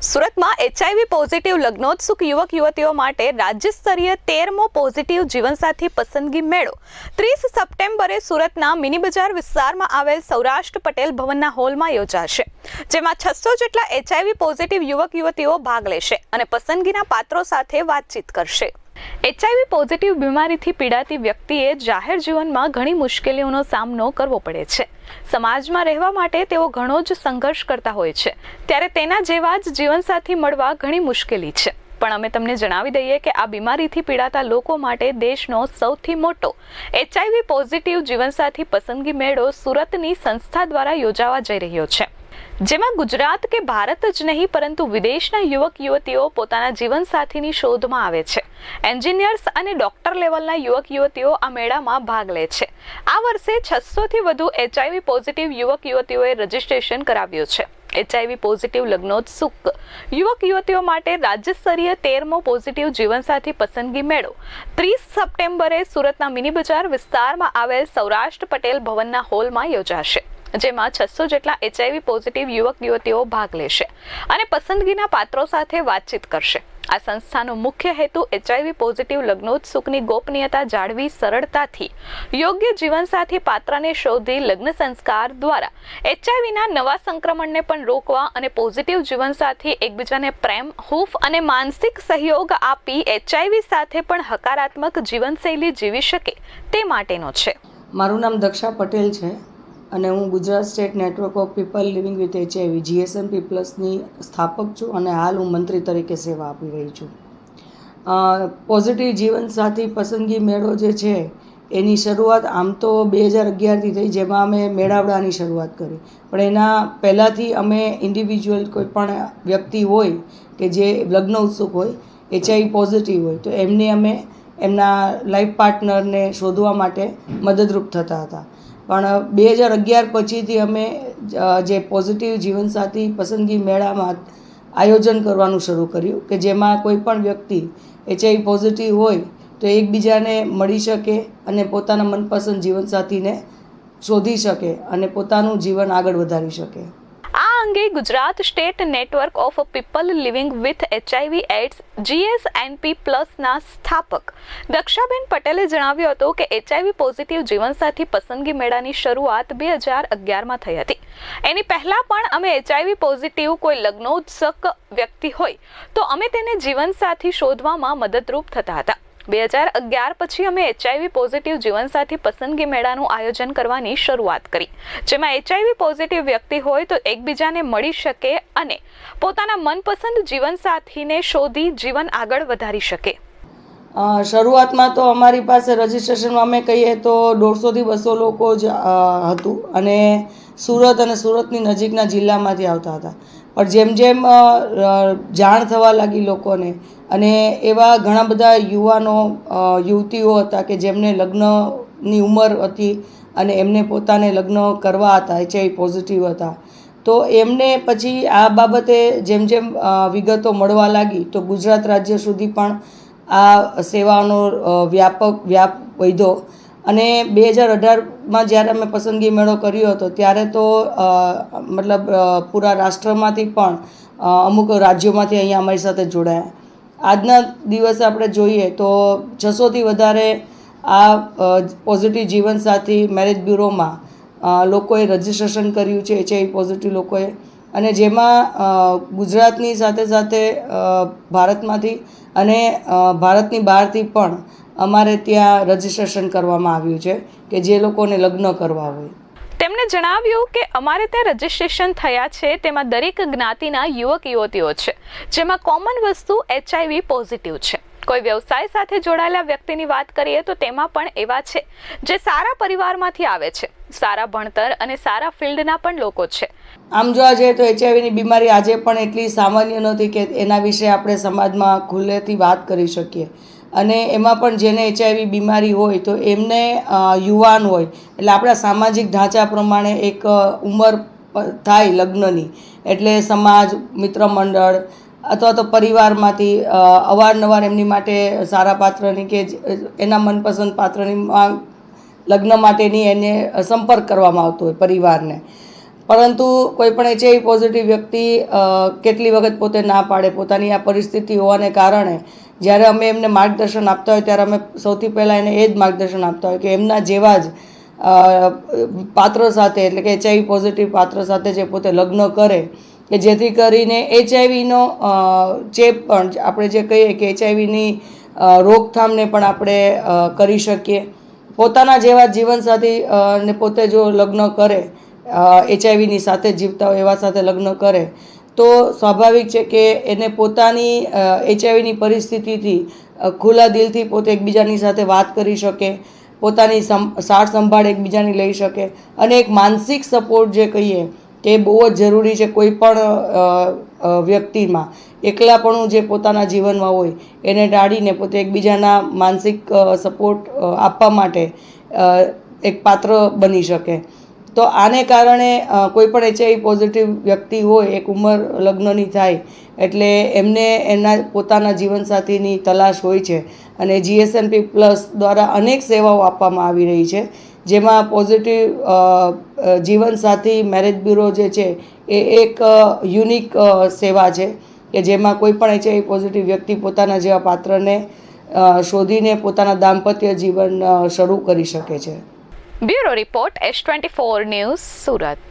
સુરતમાં HIV positive લગ્નોત્સુક યુવક યુવતીઓ માટે રાજ્ય સ્તરીય તેરમો પોઝિટિવ જીવનસાથી પસંદગી મેળો. ત્રીસ સપ્ટેમ્બરે સુરતના મિની બજાર વિસ્તારમાં આવેલ સૌરાષ્ટ્ર પટેલ ભવનના હોલમાં યોજાશે, જેમાં છસો જેટલા એચઆઈવી પોઝિટિવ યુવક યુવતીઓ ભાગ લેશે અને પસંદગીના પાત્રો સાથે વાતચીત કરશે. એચઆઈવી પોઝિટિવ બીમારીથી પીડાતી વ્યક્તિએ જાહેર જીવનમાં ઘણી મુશ્કેલીઓનો સામનો કરવો પડે છે. સમાજમાં રહેવા માટે તેઓ ઘણો જ સંઘર્ષ કરતા હોય છે. ત્યારે તેના જેવા જ જીવનસાથી મળવા ઘણી મુશ્કેલી છે. પણ અમે તમને જણાવી દઈએ કે આ બીમારીથી પીડાતા લોકો માટે દેશનો સૌથી મોટો એચઆઈવી પોઝિટિવ જીવનસાથી પસંદગી મેળો સુરતની સંસ્થા દ્વારા યોજાવા જઈ રહ્યો છે. જેમાં ગુજરાત કે ભારત જ નહીં, પરંતુ વિદેશના યુવક, યુવતીઓ પોતાના જીવનસાથીની શોધમાં આવે છે. એન્જિનિયર્સ અને ડોક્ટર લેવલના યુવક, યુવતીઓ આ મેળામાં ભાગ લે છે. આ વર્ષે છસોથી વધુ એચઆઈવી પોઝિટિવ યુવક, યુવતીઓએ રજીસ્ટ્રેશન કરાવ્યું છે. એચઆઈવી પોઝિટિવ લગ્નોત્સુક. યુવક, યુવતીઓ માટે રાજ્ય સ્તરીય તેરમો પોઝિટિવ જીવનસાથી પસંદગી મેળો. ત્રીસ સપ્ટેમ્બરે સુરતના મિની બજાર વિસ્તારમાં આવેલ સૌરાષ્ટ્ર પટેલ ભવનના હોલમાં યોજાશે. જેમાં છસો જેટલા એચઆઈવી પોઝિટિવ યુવક યુવતીઓ ભાગ લેશે અને પસંદગીના પાત્રો સાથે વાતચીત કરશે. આ સંસ્થાનો મુખ્ય હેતુ એચઆઈવી પોઝિટિવ લગ્નોત્સુકની ગોપનીયતા જાળવી સરળતાથી યોગ્ય જીવનસાથી પાત્રને શોધી લગ્ન સંસ્કાર દ્વારા એચઆઈવીના નવા સંક્રમણને પણ રોકવા અને પોઝિટિવ જીવનસાથી એકબીજાને પ્રેમ, હૂફ અને માનસિક સહયોગ આપી એચઆઈવી સાથે પણ હકારાત્મક જીવનશૈલી જીવી શકે તે માટેનો છે. મારું નામ દક્ષા પટેલ છે. અને હું Gujarat state network of people living with HIV GSMP પ્લસની સ્થાપક છું અને હાલ હું મંત્રી તરીકે સેવા આપી રહી છું. પોઝિટિવ જીવનસાથી પસંદગી મેળો જે છે, એની શરૂઆત આમ તો બે હજાર અગિયારથી થઈ, જેમાં અમે મેળાવડાની શરૂઆત કરી. પણ એના પહેલાંથી અમે ઇન્ડિવિજ્યુઅલ કોઈ પણ વ્યક્તિ હોય કે જે લગ્ન ઉત્સુક હોય, એચઆઈ પોઝિટિવ હોય, તો એમને અમે એમના લાઈફ પાર્ટનરને શોધવા માટે મદદરૂપ થતા હતા. પણ બે હજાર અગિયાર પછીથી અમે જે પોઝિટિવ જીવનસાથી પસંદગી મેળામાં આયોજન કરવાનું શરૂ કર્યું કે જેમાં કોઈ પણ વ્યક્તિ એચઆઈ પોઝિટિવ હોય તો એકબીજાને મળી શકે અને પોતાના મનપસંદ જીવનસાથીને શોધી શકે અને પોતાનું જીવન આગળ વધારી શકે. અંગે Gujarat state network of people living with HIV AIDS GSNP પ્લસના સ્થાપક. દક્ષાબેન પટેલે જણાવ્યું હતું કે એચઆઈવી પોઝિટિવ જીવનસાથી પસંદગી મેળાની શરૂઆત બે હજાર અગિયારમાં થઈ હતી. એની પહેલાં પણ અમે એચઆઈવી પોઝિટિવ કોઈ લગ્નોત્સક વ્યક્તિ હોય, તો અમે તેને જીવનસાથી શોધવામાં મદદરૂપ થતા હતા. બે હજાર અગિયાર પછી અમે એચઆઈવી પોઝિટિવ જીવનસાથી પસંદગી મેળાનું આયોજન કરવાની શરૂઆત કરી. જેમાં એચઆઈવી પોઝિટિવ વ્યક્તિ હોય તો એકબીજાને મળી શકે અને પોતાના મનપસંદ જીવનસાથીને શોધી જીવન આગળ વધારી શકે. શરૂઆતમાં તો અમારી પાસે રજિસ્ટ્રેશનમાં અમે કહીએ તો દોઢસોથી બસો લોકો જ હતું અને સુરત અને સુરતની નજીકના જિલ્લામાંથી આવતા હતા. પણ જેમ જેમ જાણ થવા લાગી લોકોને અને એવા ઘણા બધા યુવાનો યુવતીઓ હતા કે જેમને લગ્નની ઉંમર હતી અને એમને પોતાને લગ્ન કરવા હતા, એચઆઈ પોઝિટિવ હતા, તો એમને પછી આ બાબતે જેમ જેમ વિગતો મળવા લાગી તો ગુજરાત રાજ્ય સુધી પણ આ સેવાનો વ્યાપક, વ્યાપ વધ્યો. અને બે હજાર અઢારમાં જ્યારે અમે પસંદગી મેળો કર્યો હતો, ત્યારે તો મતલબ પૂરા રાષ્ટ્રમાંથી પણ અમુક રાજ્યોમાંથી અહીંયા અમારી સાથે જોડાયા. આજના દિવસે આપણે જોઈએ તો છસોથી વધારે આ પોઝિટિવ જીવનસાથી મેરેજ બ્યુરોમાં લોકોએ રજિસ્ટ્રેશન કર્યું છે એચઆઈવી પોઝિટિવ લોકોએ અને જેમાં ગુજરાતની સાથે સાથે ભારતમાંથી અને ભારતની બહારથી પણ અમારે ત્યાં રજિસ્ટ્રેશન કરવામાં આવ્યું છે કે જે લોકોને લગ્ન કરવા હોય. તેમણે જણાવ્યું કે અમારે ત્યાં રજીસ્ટ્રેશન થયા છે, તેમાં દરેક જ્ઞાતિના યુવક યુવતીઓ છે, જેમાં કોમન વસ્તુ એચઆઈવી પોઝિટિવ છે. કોઈ વ્યવસાય સાથે જોડાયેલા વ્યક્તિની વાત કરીએ તો તેમાં પણ એવા છે, જે સારા પરિવારમાંથી આવે છે. સારા ભણતર અને સારા ફિલ્ડના પણ લોકો છે. આમ જોવા જઈએ તો એચઆઈવીની બીમારી આજે પણ એટલી સામાન્ય નથી કે એના વિશે આપણે સમાજમાં ખુલ્લેથી વાત કરી શકીએ. અને એમાં પણ જેને એચઆઈવી બીમારી હોય તો એમને યુવાન હોય. એટલે આપણા સામાજિક ઢાંચા પ્રમાણે એક ઉંમર થાય લગ્નની. એટલે સમાજ મિત્ર મંડળ અથવા તો પરિવારમાંથી અવારનવાર એમની માટે સારા પાત્રની કે એના મનપસંદ પાત્રની માંગ લગ્ન માટેની એને સંપર્ક કરવામાં આવતો હોય પરિવારને. પરંતુ કોઈ પણ એચઆઈવી પોઝિટિવ વ્યક્તિ કેટલી વખત પોતે ના પાડે પોતાની આ પરિસ્થિતિ હોવાને કારણે, જ્યારે અમે એમને માર્ગદર્શન આપતા હોય ત્યારે અમે સૌથી પહેલાં એને એ જ માર્ગદર્શન આપતા હોય કે એમના જેવા જ પાત્ર સાથે, એટલે કે એચઆઈવી પોઝિટિવ પાત્ર સાથે જે પોતે લગ્ન કરે, કે જેથી કરીને એચઆઈવીનો ચેપ પણ આપણે જે કહીએ કે એચઆઈવીની રોકથામને પણ આપણે કરી શકીએ. પોતાના જેવા જીવનસાથી ને પોતે જો લગ્ન કરે એચઆઈવીની સાથે જીવતા હોય, એવા સાથે લગ્ન કરે, તો સ્વાભાવિક છે કે એને પોતાની એચઆઈવીની પરિસ્થિતિથી ખુલ્લા દિલથી પોતે એકબીજાની સાથે વાત કરી શકે, પોતાની સાર સંભાળ એકબીજાની લઈ શકે અને એક માનસિક સપોર્ટ જે કહીએ, કે બહુ જ જરૂરી છે કોઈ પણ વ્યક્તિમાં. એકલાપણું જે પોતાના જીવનમાં હોય, એને ટાળીને પોતે એકબીજાના માનસિક સપોર્ટ આપવા માટે એક પાત્ર બની શકે. તો આને કારણે કોઈપણ કોઈ પણ એચઆઈવી પોઝિટિવ વ્યક્તિ હોય, એક ઉંમર લગ્નની થાય, એટલે એમને એના પોતાના જીવનસાથીની તલાશ હોય છે. અને જીએસએમપી પ્લસ દ્વારા અનેક સેવાઓ આપવામાં આવી રહી છે, જેમાં પોઝિટિવ જીવનસાથી મેરેજ બ્યુરો જે છે, એ એક યુનિક સેવા છે. કે જેમાં કોઈ પણ એચઆઈવી પોઝિટિવ વ્યક્તિ પોતાના જેવા પાત્રને શોધીને પોતાના દાંપત્ય જીવન શરૂ કરી શકે છે. Bureau report S twenty four news Surat.